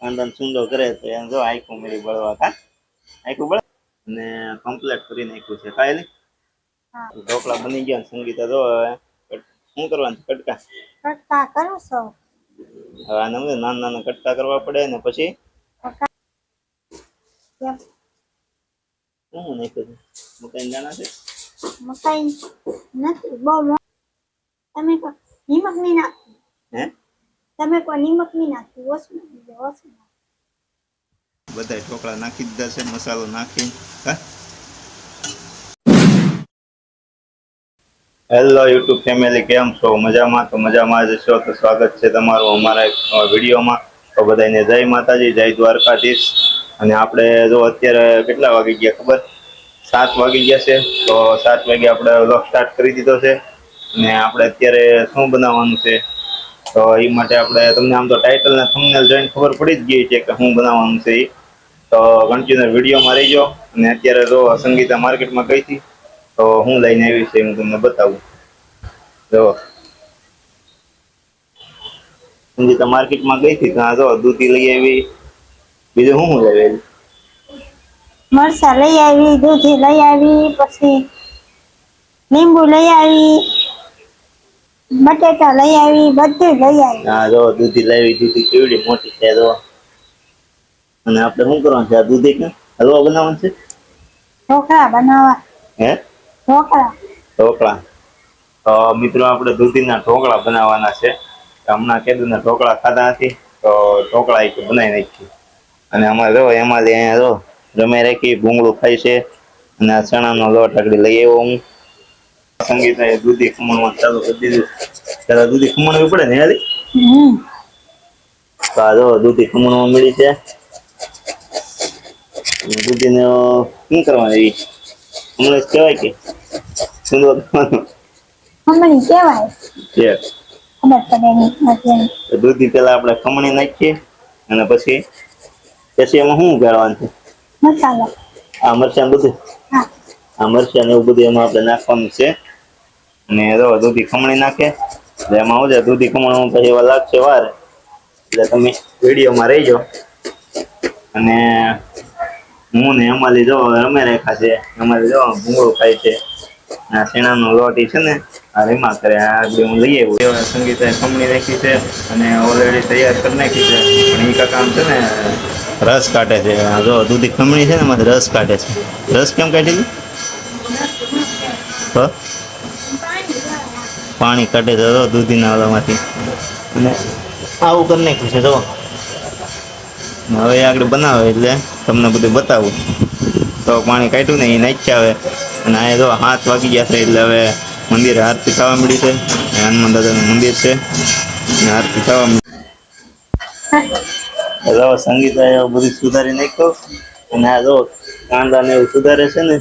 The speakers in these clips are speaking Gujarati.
કાંદાને સુંદો કરે તો એમ જો આખું મેરી બળવા કા? આખું બળ અને કમ્પ્લીટ કરી નાખ્યું છે. હા. ઢોકળા બની ગયા સંગીતા જો શું કરવાનું છે? કટકા? કટકા કરો છો. હવે આને નાના નાના કટકા કરવા પડે ને પછી શું નાખ્યું છે? મકાઈ દાણા છે? મકાઈ નથી બહુ તમે હિમક નહીં નાખવું હે તમે કો નિમક નહીં નાખવું ઓછું નાખજો ઓછું બધા ઢોકળા નાખી દીધા છે મસાલો નાખી. હા? હેલો યુટ્યુબ ફેમિલી કેમ છો? મજામાં? તો મજામાં જ છો? તો સ્વાગત છે તમારું અમારા એક વિડીયોમાં. તો બધાને જય માતાજી જય દ્વારકાધીશ. અને આપણે જો અત્યારે કેટલા વાગી ગયા ખબર? સાત વાગી ગયા છે. તો સાત વાગે આપણે વ્લોગ સ્ટાર્ટ કરી દીધો છે. અને આપણે અત્યારે શું બનાવવાનું છે? તો એ માટે આપણે તમને આમ તો ટાઇટલ ને થંબનેલ જોઈને ખબર પડી જ ગઈ છે કે શું બનાવવાનું છે એ તો કન્ટિન્યુ વિડીયોમાં રહીજો. અને અત્યારે જો સંગીતા માર્કેટમાં ગઈ હતી, તો હું લઈને આવી છે, હું તમને બતાવું. જો. સંગીતા માર્કેટમાં ગઈ હતી ત્યાં જો દૂધી લઈ આવી. બીજું શું શું લઈ આવી? મરચાં લઈ આવી, દૂધી લઈ આવી, પછી લીંબુ લઈ આવી. બટેટા લઈ આવી બધું લઈ આવી. હા જો દૂધી લાવી દૂધી કેવડી મોટી છે જો. અને આપણે શું કરવાનું છે આ દૂધી કે હલવા બનાવવાનું છે? ઢોકળા બનાવવા. હે? ઢોકળા. ઢોકળા. તો મિત્રો આપણે દૂધીના ઢોકળા બનાવવાના છે. હમણાં કેદુના ઢોકળા ખાધા નથી તો ઢોકળા એક બનાવી નાખી અને અમારે જો એમાં જ અહીંયા જો રમે રાખી ભૂંગળું ખાય છે. અને આ ચણાનો લોટ આગળ લઈ આવ્યો હું. સંગીતાએ દૂધી ખમણવાનું ચાલુ કરી દીધું. ત્યારે દૂધી ખમણવી પડે ને યારી હમ. તો આ જો દૂધી ખમણવા મળી છે. દૂધીને શું કરવાની હમણાં કહેવાય કે? સુંદર હમણાં કહેવાય. તો દૂધી પેલા આપણે ખમણી નાખીએ અને પછી પછી એમાં શું ઉગાડવાનું છે? મસાલા. આ મરચાં બધું? હા. આ મરચાં ને એવું બધું એમાં આપણે નાખવાનું છે. અને જો દૂધી ખમણી નાખે, એટલે એમાં શું છે, દૂધી ખમણમાં પછી એવા લાગશે વાર. એટલે તમે વિડીયોમાં રહીજો. અને હું ને અમારી જો રમે રેખા છે, અમારી જો ભૂંગળું ખાય છે. આ શેણાનો લોટી છે ને, આ રીમા કરે, આ બે હું લઈ આવ્યું એવા સંગીતાએ ખમણી રાખી છે અને ઓલરેડી તૈયાર કરી નાખી છે. પણ એ કામ છે ને, રસ કાઢે છે. જો દૂધી ખમણી છે ને, એમાંથી રસ કાઢે છે. રસ કેમ કાઢી હ? પાણી કાઢે તો જો દૂધીના ઓલામાંથી અને આવું કરી નાખ્યું છે, જો. હવે આગળ બનાવે એટલે તમને બધું બતાવું. તો પાણી કાઢ્યું ને એ નાખ્યા આવે અને આ જો હાથ વાગી ગયા છે એટલે હવે મંદિરે આરતી થવા મળી છે. હનુમાન દાદાનું મંદિર છે. અને આરતી થવા મળી. હેલો સંગીતા બધું સુધારી નાખ્યો. અને આ જો કાંદા ને એવું સુધારે છે ને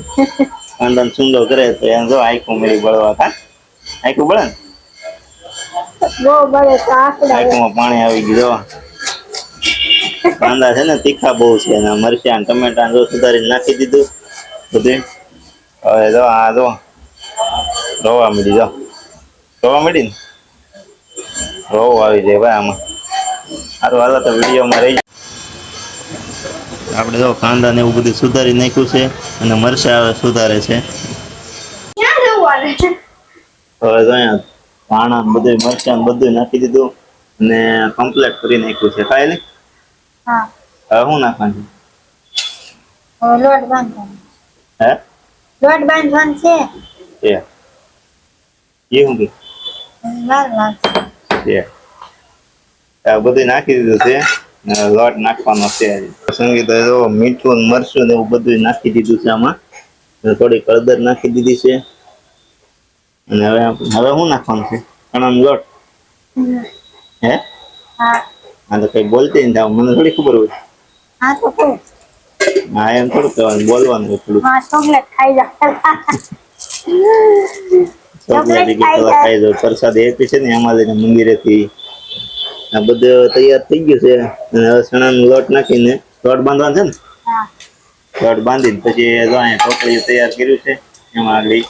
કાંદા ને સુંદર કરે તો એમ જો આઈકો મેરી બળવા કા. આખું બળે બહુ બળે આકડા પાણી આવી ગયું કાંદા છે ને તીખા બહુ છે અને મરચાં ટમેટા જો સુધારી નાખી દીધું બધું. હવે જો આ જો રોવા મળી જો. રોવા મળી ને? રવો આવી જાય ભાઈ આમાં. સારું હાલો તો વિડીયોમાં રહી આપણે જો કાંદા ને એવું બધું સુધારી નાખ્યું છે અને મરચાં સુધારે છે. ક્યાં જવું હવે તો અહીંયા ધાણા બધું મરચાં બધું નાખી દીધું અને કમ્પ્લીટ કરી નાખ્યું છે. નહીં? હા. હવે શું નાખવાનું? હવે લોટ બાંધવાનો. હે? લોટ બાંધવાનો છે. એ. એ શું કે? વાર લાગશે છે. આ બધું નાખી દીધું છે. લોટ નાખવાનો છે. સંગીત મીઠું મરચું ને એવું બધું નાખી દીધું છે આમાં. થોડી હળદર નાખી દીધી છે. અને હવે હવે શું નાખવાનું છે? ચણાનો લોટ. હે? હા. આ તો કઈ બોલતી ને આમ મને થોડી ખબર હોય. હા તો કહું. હા એમ થોડું કહેવાનું બોલવાનું થોડું હા ચોકલેટ ખાઈ જા. ચોકલેટ ખાઈ દો પ્રસાદ આપી છે ને લઈને મંદિરેથી. આ બધું તૈયાર થઈ ગયું છે. અને હવે ચણાનો લોટ નાખીને લોટ બાંધવાનો છે ને? લોટ બાંધીને પછી અહીંયા ટોપલીઓ તૈયાર કર્યું છે એમાં આગળ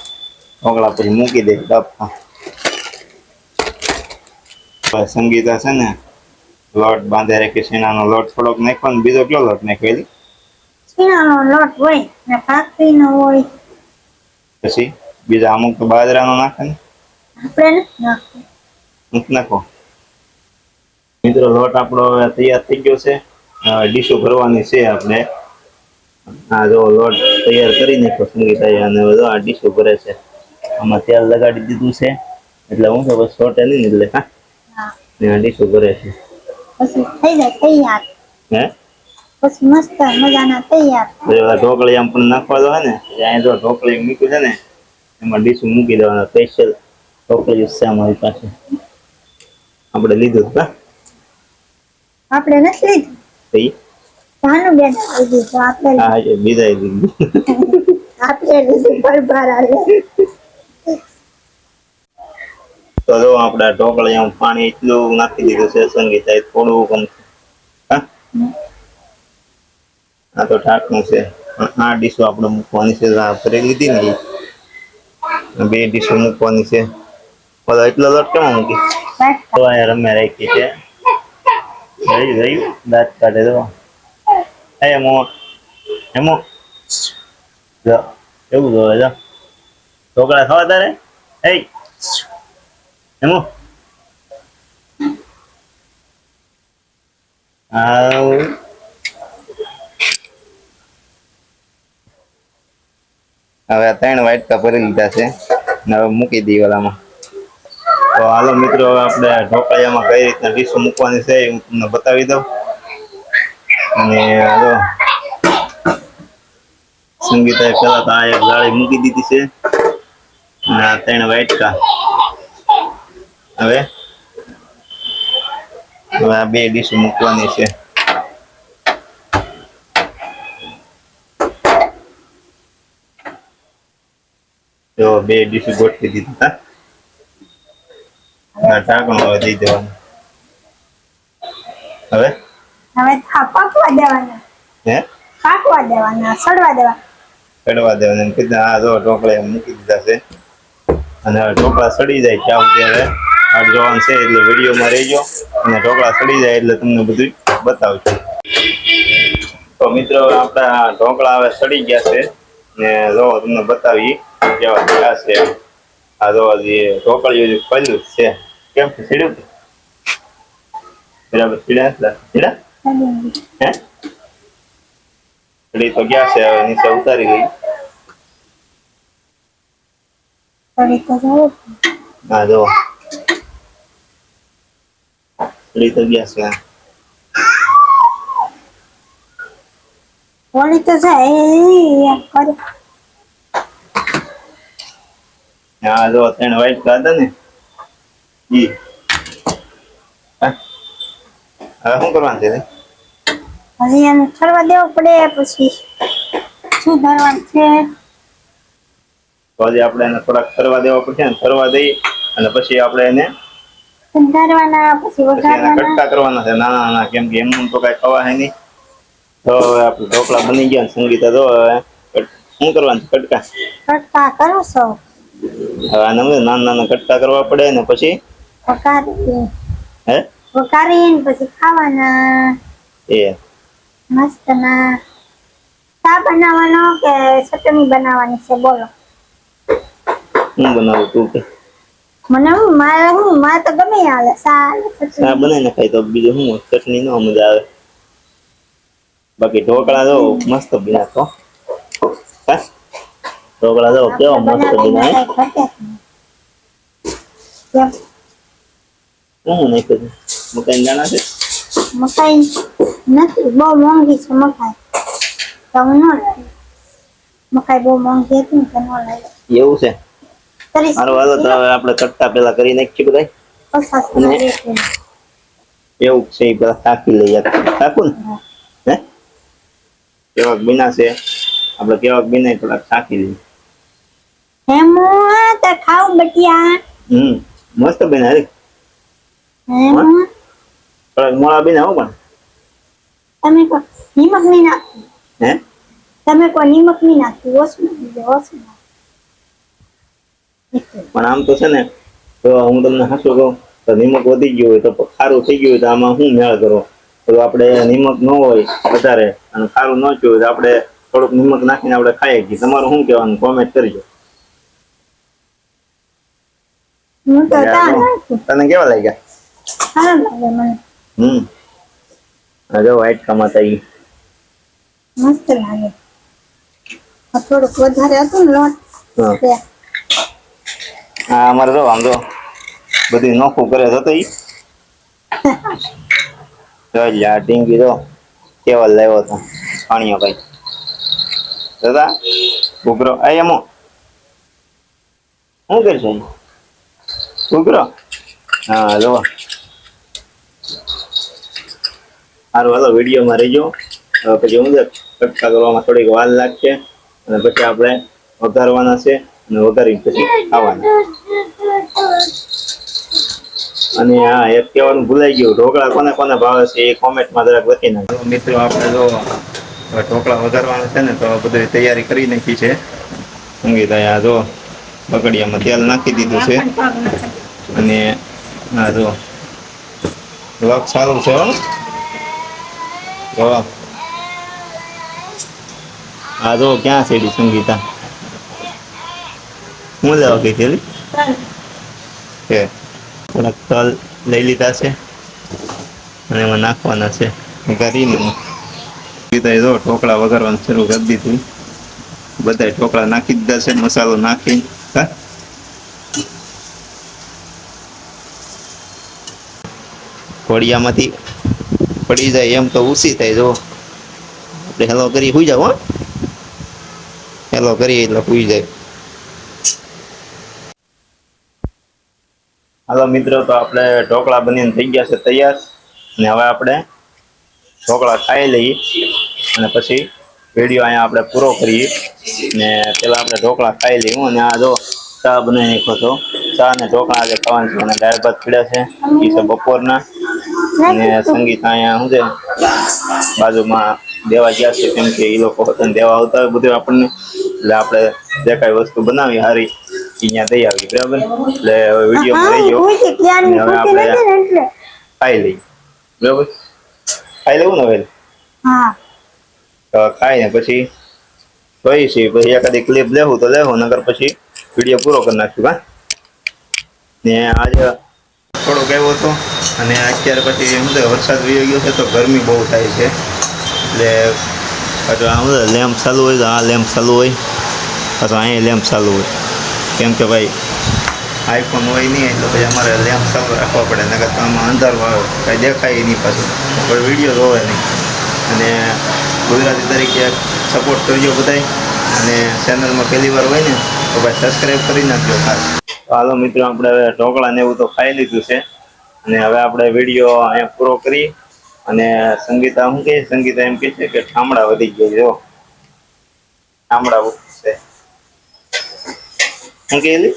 ઢોકળા પછી મૂકી દે ડબ્બા સંગીતા છે ને લોટ બાંધે રાખી શીણાનો લોટ થોડોક નાખ્યો ને બીજો કયો લોટ નાખ્યો એલી? લોટ હોય ને ભાખરીનો હોય પછી બીજા અમુક તો બાજરાનો નાખે ને આપણે નાખો નાખો મિત્રો લોટ આપણો હવે તૈયાર થઈ ગયો છે ડીશો ભરવાની છે આપણે આ જો લોટ તૈયાર કરી નાખ્યો સંગીતા અને આ ડીશો ભરે છે આમાં તેલ લગાડી દીધું છે. એટલે હું તો બસ સોટે નહીં એટલે હા. ને ડીશો છે. પછી થઈ જાય તૈયાર. હે? મસ્ત મજાના તૈયાર. ઢોકળી આમ પણ નાખવા દો ને અહીંયા જો ઢોકળી મૂક્યું છે ને એમાં ડીશું મૂકી દેવાના. સ્પેશિયલ ઢોકળી છે અમારી પાસે. આપણે લીધું આપણે નથી લીધું? તો ઈ? ભાનુબેન લીધું આપણે હા બીજા લીધું આપણે લીધું તો જો આપણે આ પાણી એટલું નાખી દીધું છે, સંગીતા થોડું કમ આ તો ઢાંકણું છે. આ ડીશો આપણે મૂકવાની છે ભરી લીધી ને બે ડીશો મૂકવાની છે. બધા એટલો લોટ કેમાં મૂકી. તો આ રમે રાખી છે. રહી રહ્યું દાંત કાઢે તો. એ એમો એમો એવું જોવે જો. ઢોકળા ખાવા તારે? એ એમો આવ હવે ત્રણ વાટકા ભરી લીધા છે. હવે મૂકી દઈએ ઓલામાં. તો હાલો મિત્રો, હવે આપણે ઢોકળિયામાં કઈ રીતના ડીશ મૂકવાની છે એ તમને બતાવી દઉં. અને હાલો. સંગીતાએ પેલા તો આ એક ગાળી મૂકી દીધી છે. અને આ ત્રણ વાટકા હવે? હવે આ બે ડીશ મૂકવાની છે. જો બે ડીશ ગોઠવી દીધી હા આ ઢાંકણું હવે દઈ દેવાનું. હવે? હવે પાકવા દેવાના. હે? પાકવા દેવાના સડવા દેવાના. કડવા દેવાનું. એમ આ જો ઢોકળા એમ મૂકી દીધા છે. અને ઢોકળા સડી જાય ત્યાં સુધી હવે જવાનું છે એટલે વિડીયોમાં રહેજો અને ઢોકળા સડી જાય એટલે તમને બધું બતાવજો. તો મિત્રો, આપણા ઢોકળા હવે સડી ગયા છે ને જો તમને બતાવી કેવા ગયા છે. આ જો હજી ઢોકળીઓ પહેલું છે. કેમ સીડ્યું બરાબર, સીડ્યા હતા? સીડ્યા? હે? સડી તો ગયા છે, હવે નીચે ઉતારી ગઈ હા જો સડી તો ગયા છે હોળી તો જાય કરે હા જો ત્રણ વાઈટ હતા ને ઈ? હવે શું કરવાનું છે હજી એને ઠરવા દેવો પડે પછી શું ધરવાનું છે તો આજે આપણે એને થોડાક ફરવા દેવા પડશે ને ફરવા દઈ અને પછી આપણે એને ધરવાના પછી પછી એના વઘારવાના કટકા કરવાના છે નાના નાના કેમ કે એમ તો કઈ ખવા હે નહીં તો હવે આપણે ઢોકળા બની ગયા ને સંગીતા તો હવે કટ- શું કરવાનું છે કટકા કટકા કરો છો હવે આને શું નાના નાના કટકા કરવા પડે ને પછી વઘારી હે વઘારીને પછી ખાવાના એ મસ્ત ના ચા બનાવવાનો કે ચટણી બનાવવાની છે બોલો શું બનાવું તું કે મને હું મારે હું મારે તો ગમે આવે સારું ચા બનાવી ચટણી તો બીજું શું ચટણી નો મજા આવે. બાકી ઢોકળા જો મસ્ત બન્યા તો. હા? ઢોકળા જો કેવો મસ્ત બન્યા હે? નાખ્યું મકાઈ દાણા છે? મકાઈ નથી બહુ મોંઘી છે મકાઈ. તો હું ન મકાઈ બહુ મોંઘી હતી ને ન એવું છે? સારું હાલો તો હવે આપણે કટકા પેલા કરી નાખીએ બધા એવું છે પેલા કાકી લઈએ કાકું ને? હે. કેવાક બીના છે. આપણે કેવાક બીના થોડાક કાકી લઈએ. હેમો તો ખાવ બટિયા. હમ મસ્ત બેન હરે હેમ. થોડાક મોળા બીના હો પણ. તમે કો નિમક નહીં નાખતું હે? તમે કો નિમક નહીં નાખી. નાખી પણ આમ તો છે ને તો હું તમને હાસું કહું તો નિમક વધી ગયું હોય તો ખારું થઈ ગયું હોય તો આમાં શું મેળ કરો? તો આપણે નિમક ન હોય વધારે અને ખારું ન થયું હોય તો આપણે થોડુંક નિમક નાખીને આપણે ખાઈ શકીએ તમારું શું કહેવાનું? કોમેન્ટ કરજો. તને કેવા લાગ્યા? હમ. આ જો વ્હાઈટ કમાતા ઈ. મસ્ત લાગે. થોડુંક વધારે હતું ને લોટ. હા, અમારે જો જો બધું નોખું કરે છે તો ઈ. જોઈ લે આ ટીંગી જો કેવા લાવ્યો હતો પાણીઓ ભાઈ. દાદા ઉગરો આ એમો શું કરશે? ઉગરો હા, જો. સારું હાલો, વિડીયોમાં રહીજો. પછી હું કટકા કરવામાં થોડીક વાર લાગશે. અને પછી આપણે વઘારવાના છે. અને હા એક કહેવાનું ભૂલાઈ ગયું, ઢોકળા કોને કોને ભાવે છે એ કોમેન્ટમાં જરાક લખી નાખો મિત્રો, આપણે જો ઢોકળા વઘારવાના છે ને, તો બધી તૈયારી કરી નાખી છે. સંગીતા આ જો બગડિયામાં તેલ નાખી દીધું છે. અને હા જો લોક સારું છે જો આ જો ક્યાં છે સંગીતા? હું લેવા ગઈ હતી છે થોડાક તલ લઈ લીધા છે અને એમાં નાખવાના છે. કરીને કીધા જો ઢોકળા વઘારવાનું શરૂ કરી દીધું. બધા ઢોકળા નાખી દીધા છે મસાલો નાખી. ઘોડિયામાંથી પડી જાય એમ તો ઉસી થાય જો. આપણે હેલો કરી સુઈ જાવ હો. હેલો કરી એટલે સુઈ જાય. હાલો મિત્રો, તો આપણે ઢોકળા બનીને થઈ ગયા છે તૈયાર. અને હવે આપણે ઢોકળા ખાઈ લઈએ. અને પછી વીડિયો અહીંયા આપણે પૂરો કરીએ. ને પેલા આપણે ઢોકળા ખાઈ લઈએ. અને આ જો ચા બનાવી નાખો છો ચા અને ઢોકળા આજે ખાવાનું છે. અને દાળ ભાત પીડ્યા છે. એ છે બપોરના. અને સંગીત અહીંયા શું છે? બાજુમાં દેવા ગયા છે. કેમ કે એ લોકો દેવા આવતા હોય બધું આપણને. એટલે આપણે કાંઈ વસ્તુ બનાવી સારી અહીંયા દઈ આવી બરાબર? એટલે હવે વીડિયો હું ક્યારની હવે આપણે- ને ખાઈ લઈ બરાબર? ખાઈ લેવું ને હવે? હા. તો ખાઈને પછી જોઈ છે પછી એકાદી ક્લિપ લેવું તો લેવું નગર પછી વીડિયો પૂરો કરી નાખ્યું હા? ને આજે થોડોક આવ્યો હતો અને અત્યારે પછી એમ તો વરસાદ વહી ગયો છે તો ગરમી બહુ થાય છે. એટલે આમ લેમ્પ ચાલુ હોય તો આ લેમ્પ ચાલુ હોય અથવા અહીંયા લેમ્પ ચાલુ હોય. કેમ કે ભાઈ આઈફોન હોય નહીં, એટલે પછી અમારે લેમ્પ ચાલુ રાખવા પડે, નકર તો આમાં અંધારું આવે, કાંઈ દેખાય નહીં પાછું. કોઈ વીડિયો જોવે નહીં. અને ગુજરાતી તરીકે સપોર્ટ કરજો બધાય. અને ચેનલમાં પહેલી વાર હોય ને, તો ભાઈ સબસ્ક્રાઈબ કરી નાખજો ખાસ. હાલો મિત્રો, આપણે હવે ઢોકળા ને એવું તો ખાઈ લીધું છે. અને હવે આપણે વીડિયો અહીંયા પૂરો કરી. અને સંગીતા શું કહે? સંગીતા એમ કહે છે કે ઠામડા વધી ગયા જો. ઠામડા છે. શું કહેલી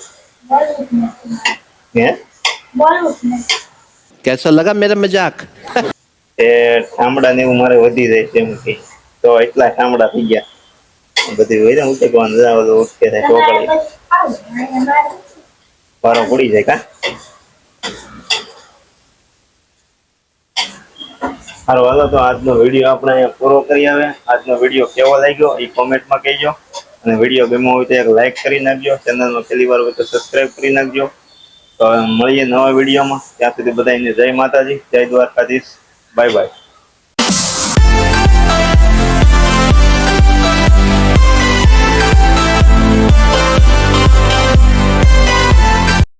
હે બોલું જ નહીં कैसा लगा मेरा मजाक એ ઠામડા ને એવું મારે વધી જાય છે એમ કે તો એટલા ઠામડા થઈ ગયા બધી હોય ને ઉઠકવાનું જવા તો ઉઠકે થાય ઢોકળી વારો પડી જાય કા સારું હાલો તો આજનો વિડીયો આપણે અહીંયા પૂરો કરી આવે આજનો વિડીયો કેવો લાગ્યો એ કોમેન્ટમાં કહેજો અને વીડિયો ગમ્યો હોય તો એક લાઈક કરી નાખજો. ચેનલમાં પહેલી વાર હોય તો સબસ્ક્રાઈબ કરી નાખજો. તો મળીએ નવા વિડીયોમાં ત્યાં સુધી બધાને જય માતાજી, જય દ્વારકાધીશ. Bye bye